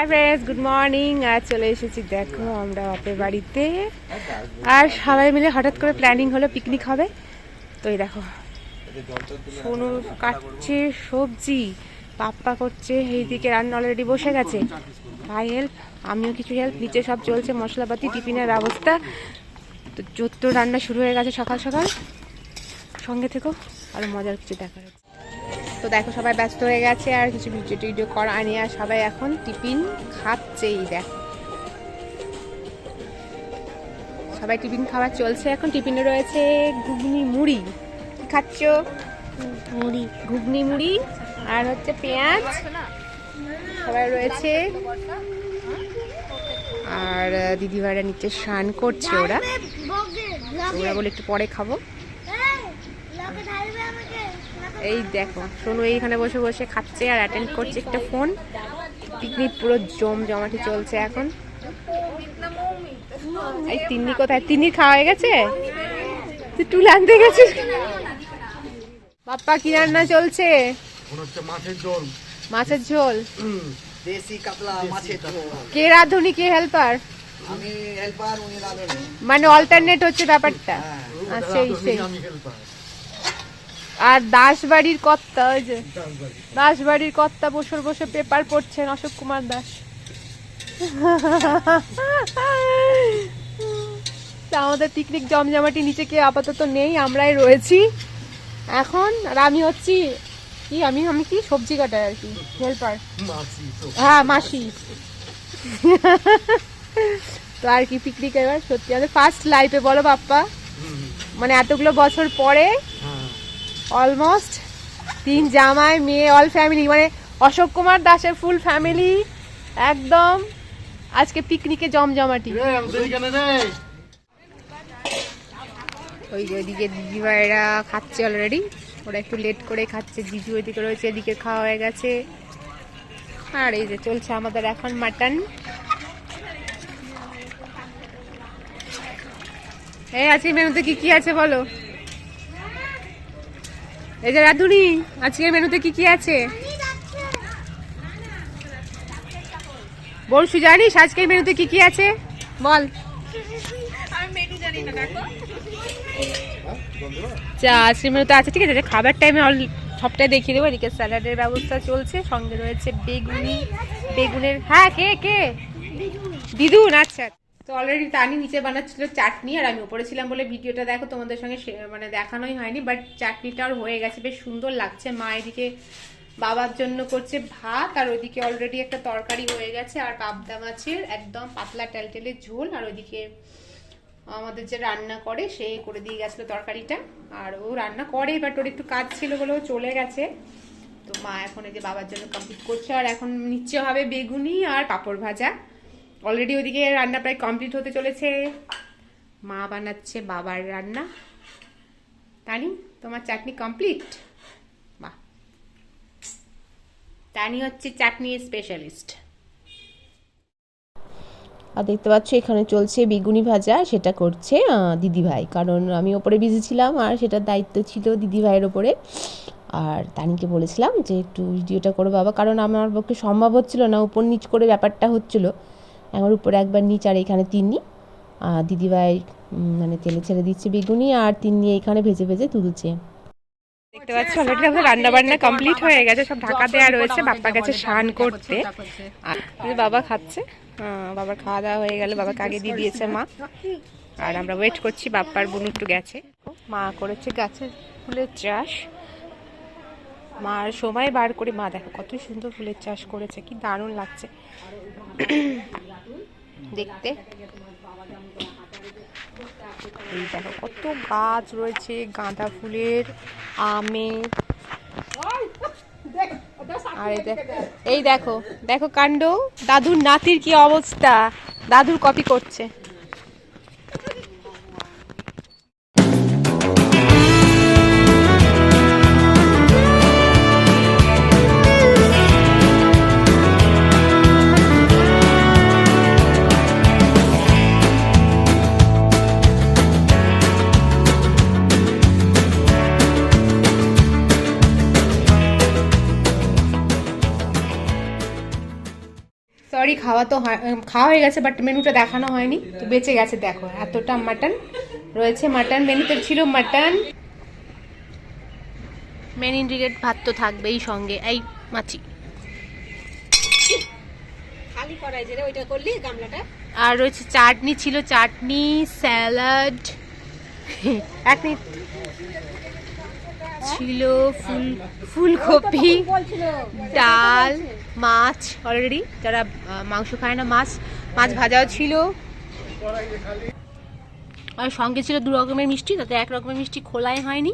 High friends good morning আর চলে এসেছি, দেখো আমরা বাপের বাড়িতে। আর সবাই মিলে হঠাৎ করে প্ল্যানিং হলো পিকনিক হবে। তো এই দেখো, সোনু কাটছে সবজি, পাপ্পা করছে, এইদিকে রান্না অলরেডি বসে গেছে। ভাই হেল্প আমিও কিছু হেল্প নিচে সব চলছে, মশলাপাতি, টিফিনের ব্যবস্থা। তো যত রান্না শুরু হয়ে গেছে সকাল সকাল, সঙ্গে থেকো, আর মজার কিছু দেখার। তো দেখো সবাই ব্যস্ত হয়ে গেছে আর কিছু ভিডিও টিডিও করা নিয়ে আর সবাই এখন টিফিন খাচ্ছেই দেখ। সবাই টিফিন খাওয়া চলছে এখন টিফিনে রয়েছে ঘুগনি মুড়ি। কি খাচ্ছ? মুড়ি। ঘুগনি মুড়ি আর হচ্ছে পেঁয়াজ। সবাই রয়েছে। আর দিদিভাইরা নিচে স্নান করছে ওরা। ওরা বলে একটু পরে খাব। এই দেখো সোনু এইখানে বসে বসে খাচ্ছে আর অ্যাটেন্ড করছে একটা ফোন পিকনিক পুরো জম জমাটি চলছে এখন। এই তিন্নি কোথায়? তিন্নি খাওয়া হয়ে গেছে? তুই টুল আনতে গেছিস? বাপ্পা কি রান্না চলছে? মাছের ঝোল। মাছের ঝোল? দেশি কাতলা মাছের কে রাঁধুনি কে হেল্পার আমি হেল্পার উনি রাঁধুনি। মানে অল্টারনেট হচ্ছে ব্যাপারটা। আর সেই। সেই হেল্পার আর দাসবাড়ির কর্তা ওই যে দাসবাড়ির কর্তা বসে বসে পেপার পড়ছেন অশোক কুমার দাস। আমাদের পিকনিক জমজমাটি নিচে কেউ আপাতত নেই আমরাই রয়েছি। এখন আর আমি হচ্ছি কি আমি আমি কি? সবজি কাটাই আর কি হেল্পার। হ্যাঁ মাসি। তো আর কি পিকনিক এবার? সত্যি আমাদের ফার্স্ট লাইফে বলো বাপ্পা। মানে এতগুলো বছর পরে অলমোস্ট তিন জামাই মেয়ে অল ফ্যামিলি মানে অশোক কুমার দাসের ফুল ফ্যামিলি একদম আজকে পিকনিকে জমজমাটি। ওই যে ওইদিকে দিদিভাইরা খাচ্ছে অলরেডি ওরা একটু লেট করে খাচ্ছে জিজু ওইদিকে রয়েছে এদিকে খাওয়া হয়ে গেছে। আর এই যে চলছে আমাদের এখন মাটন এই আজকের মেনুতে কি কি আছে বলো? এই যে রাধুনি আজকের মেনুতে কি কি আছে? বলছু জানিস আজকের মেনুতে কি কি আছে? বল। চা আইসক্রিম তো আছে ঠিক আছে খাবার টাইমে অল সবটাই দেখিয়ে দেবো এদিকে স্যালাডের ব্যবস্থা চলছে সঙ্গে রয়েছে বেগুনি বেগুনের হ্যাঁ কে কে? দিদুন আচ্ছা। তো অলরেডি তানি নিচে বানাচ্ছিল চাটনি, আর আমি উপরে ছিলাম বলে ভিডিওটা দেখো, তোমাদের সঙ্গে মানে দেখানোই হয়নি বাট চাটনিটা আর হয়ে গেছে, বেশ সুন্দর লাগছে। মা এদিকে বাবার জন্য করছে ভাত, আর ওইদিকে অলরেডি একটা তরকারি হয়ে গেছে, আর পাবদা মাছের একদম পাতলা টেলটেলের ঝোল, আর ওইদিকে আমাদের যে রান্না করে, সে করে দিয়ে গেছিল তরকারিটা, আর ও রান্না করে বাট ওর একটু কাজ ছিল বলে ও চলে গেছে। তো মা এখন এই যে বাবার জন্য কমপ্লিট করছে, আর এখন নিচ্ছে হবে বেগুনি আর পাঁপড় ভাজা। অলরেডি ওদিকে রান্না প্রায় কমপ্লিট হতে চলেছে। মা বানাচ্ছে বাবার রান্না। তানি, তোমার চাটনি কমপ্লিট বাহ। তানি হচ্ছে চাটনি স্পেশালিস্ট আর দেখতে পাচ্ছ, এখানে চলছে বেগুনি ভাজা, সেটা করছে দিদিভাই। কারণ আমি ওপরে বিজি ছিলাম, আর সেটার দায়িত্ব ছিল দিদিভাইয়ের ওপরে। আর তানিকে বলেছিলাম যে, একটু ভিডিওটা করো বাবা। কারণ আমার পক্ষে সম্ভব হচ্ছিল না, উপর নিচ করে ব্যাপারটা হচ্ছিল। আমার উপরে একবার নিচ আর এখানে তিন্নি দিদিভাই মানে তেলে ছেড়ে দিচ্ছে বেগুনি আর তিন্নি এখানে ভেজে ভেজে তুলছে দেখতে পাচ্ছি অলরেডি আমাদের রান্না বান্না কমপ্লিট হয়ে গেছে, সব ঢাকা দেওয়া রয়েছে, বাপ্পা গেছে স্নান করতে। বাবা খাচ্ছে। বাবার খাওয়া দাওয়া হয়ে গেল, বাবাকে আগে দিয়ে দিয়েছে মা। আর আমরা ওয়েট করছি, বাপ্পার বোন একটু গেছে। মা করেছে গাছের ফুলের চাষ। মার সময় বার করে, মা দেখো কত সুন্দর ফুলের চাষ করেছে, কি দারুণ লাগছে। দেখতে। এই দেখো কত গাছ রয়েছে, গাঁদা ফুলের আমের। আর এই দেখ- এই দেখো দেখো কাণ্ড, দাদুর নাতির কি অবস্থা? দাদুর কপি করছে। খাওয়া তো হয় খাওয়া হয়ে গেছে বাট মেনুটা দেখানো হয়নি। তো বেঁচে গেছে দেখো এতটা মাটন রয়েছে। মাটন মেনুতে ছিল মাটন মেন ইনগ্রিডিয়েন্ট ভাত তো থাকবেই সঙ্গে এই মাছি। আর রয়েছে চাটনি ছিল চাটনি স্যালাড। এক মিনিট। ছিল ফুল, ফুলকপি, ডাল, মাছ অলরেডি যারা মাংস খায় না, মাছ মাছ ভাজাও ছিল। আর সঙ্গে ছিল দু রকমের মিষ্টি, তাতে এক রকমের মিষ্টি খোলাই হয়নি।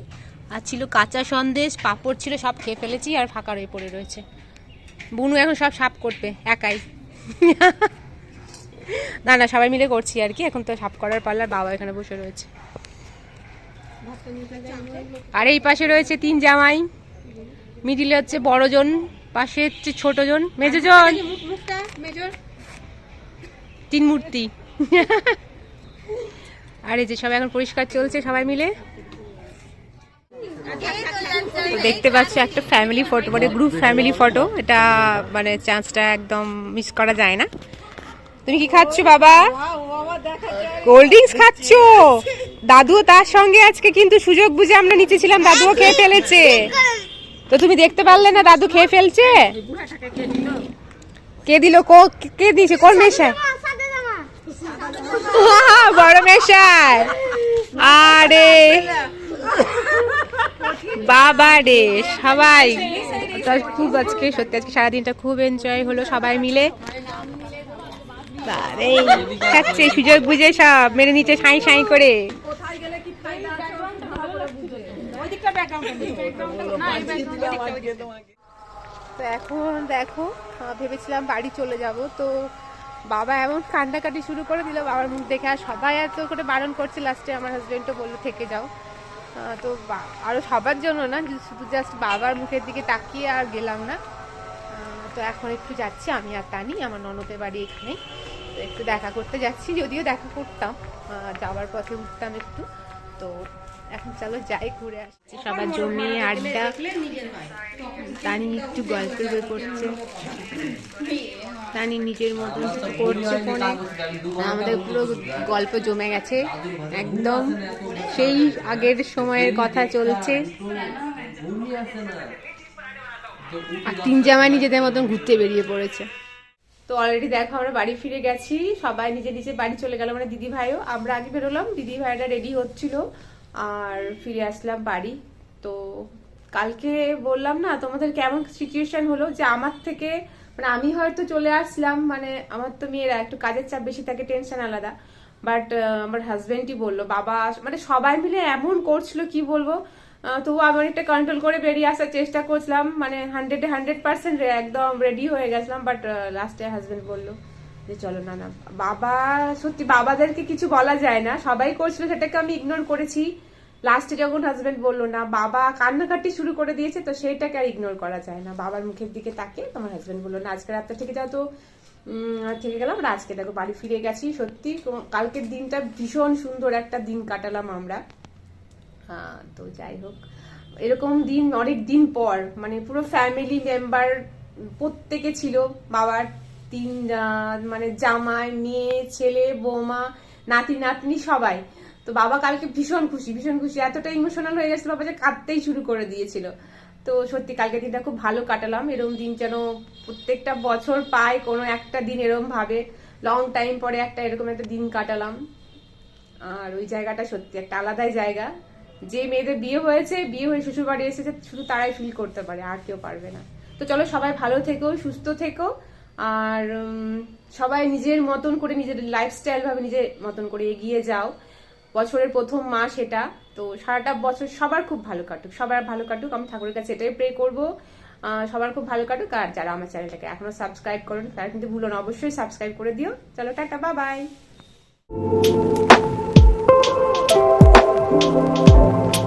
আর ছিল কাঁচা সন্দেশ, পাঁপড় ছিল, সব খেয়ে ফেলেছি আর ফাঁকা রয়ে পড়ে রয়েছে। বুনু এখন সব সাপ করবে, একাই। না না, সবাই মিলে করছি আর কি, এখন তো সাপ করার পাল্লার বাবা এখানে বসে রয়েছে। আর এই পাশে রয়েছে তিন জামাই। মিডিলে হচ্ছে বড়জন, পাশে হচ্ছে ছোটজন। মেজজন! তিন মূর্তি। আর এই যে সবাই এখন পরিষ্কার চলছে সবাই মিলে। দেখতে পাচ্ছ একটা ফ্যামিলি ফটো মানে গ্রুপ ফ্যামিলি ফটো এটা মানে চান্সটা একদম মিস করা যায় না। তুমি কি খাচ্ছ, বাবা? কোল্ড ড্রিঙ্কস খাচ্ছ? দাদুও তার সঙ্গে আজকে কিন্তু সুযোগ বুঝে আমরা নিচে ছিলাম দাদুও খেয়ে ফেলেছে। তো তুমি দেখতে পারলে না দাদু খেয়ে ফেলছে? কে দিল কো কে দিয়েছে? কোন মেশা বড় মেশায় আরে। বাবা রে সবাই। খুব আজকে সত্যি আজকে সারাদিনটা খুব এনজয় হলো সবাই মিলে। আরে খাচ্ছে সুযোগ বুঝে সব মেরে নিচে সাই সাই করে। তো এখন দেখো ভেবেছিলাম বাড়ি চলে যাব তো বাবা এমন কান্নাকাটি শুরু করে দিল। বাবার মুখ দেখে আর সবাই এত করে বারণ করছে লাস্টে আমার হাজবেন্ডও বলল থেকে যাও। তো বা- আরও সবার জন্য না শুধু জাস্ট বাবার মুখের দিকে তাকিয়ে আর গেলাম না। তো এখন একটু যাচ্ছি আমি আর টানি আমার ননদের বাড়ি এখানে একটু দেখা করতে যাচ্ছি, যদিও দেখা করতাম যাওয়ার পথে উঠতাম একটু। তো এখন চলো যাই ঘুরে আসছি সবার জমিয়ে আড্ডা, তানি একটু গল্পের বই পড়ছে। তানি নিজের মতন করছে ফোনে। আমাদের পুরো গল্প জমে গেছে, একদম। সেই আগের সময়ের কথা চলছে। আর তিন জামাই নিজেদের মতন ঘুরতে বেরিয়ে পড়েছে। তো অলরেডি দেখো আমরা বাড়ি ফিরে গেছি, সবাই নিজে নিজে বাড়ি চলে গেল মানে দিদি ভাইও আমরা আগে বেরোলাম দিদি ভাইরা রেডি হচ্ছিল আর ফিরে আসলাম বাড়ি। তো কালকে বললাম না, তোমাদের কেমন সিচুয়েশন হলো? যে আমার থেকে মানে আমি হয়তো চলে আসলাম মানে আমার তো মেয়েরা, একটু কাজের চাপ বেশি থাকে টেনশন আলাদা। বাট আমার হাজবেন্ডই বলল, বাবা মানে সবাই মিলে এমন করছিল, কি বলব? তবু আমি অনেকটা কন্ট্রোল করে বেরিয়ে আসার চেষ্টা করছিলাম মানে হান্ড্রেডে হান্ড্রেড পার্সেন্ট একদম রেডি হয়ে গেছিলাম বাট লাস্টে হাজবেন্ড বলল যে, চলো না না। বাবা, সত্যি বাবাদেরকে কিছু বলা যায় না, সবাই করছিল সেটাকে আমি ইগনোর করেছি। লাস্টে যখন হাজবেন্ড বলল, না, বাবা কান্নাকাটি শুরু করে দিয়েছে, তো সেইটাকে আর ইগনোর করা যায় না। বাবার মুখের দিকে তাকে তোমার হাজবেন্ড বলল, না, আজকে রাতটা থেকে যাও তো থেকে গেলাম আজকে দেখো বাড়ি ফিরে গেছি। সত্যি, কালকের দিনটা ভীষণ সুন্দর একটা দিন কাটালাম আমরা। হ্যাঁ তো যাই হোক। এরকম দিন, অনেক দিন পর মানে পুরো ফ্যামিলি মেম্বার প্রত্যেকে ছিল, বাবার তিন মানে জামাই, মেয়ে, ছেলে, বৌমা, নাতি, নাতনি সবাই। তো বাবা কালকে ভীষণ খুশি ভীষণ খুশি। এতটা ইমোশনাল হয়ে গেছিল বাবা যে কাঁদতেই শুরু করে দিয়েছিল। তো সত্যি কালকে দিনটা খুব ভালো কাটালাম। এরকম দিন যেন প্রত্যেকটা বছর পায় কোনো একটা দিন এরকম ভাবে। লং টাইম পরে একটা এরকম একটা দিন কাটালাম। আর ওই জায়গাটা সত্যি একটা আলাদাই জায়গা। যে মেয়েদের বিয়ে হয়েছে, বিয়ে হয়ে শ্বশুর বাড়ি এসেছে, শুধু তারাই ফিল করতে পারে, আর কেউ পারবে না। তো চলো, সবাই ভালো থেকো, সুস্থ থেকো, আর সবাই নিজের মতন করে নিজের লাইফস্টাইল ভাবে নিজের মতন করে এগিয়ে যাও। বছরের প্রথম মাস এটা, তো সারাটা বছর সবার খুব ভালো কাটুক, সবার ভালো কাটুক, আমি ঠাকুরের কাছে এটাই প্রে করব। সবার খুব ভালো কাটুক, আর যারা আমার চ্যানেলটাকে এখনও সাবস্ক্রাইব করুন, তারা কিন্তু ভুলো না, অবশ্যই সাবস্ক্রাইব করে দিও। চলো, টাটা বা বাই thank you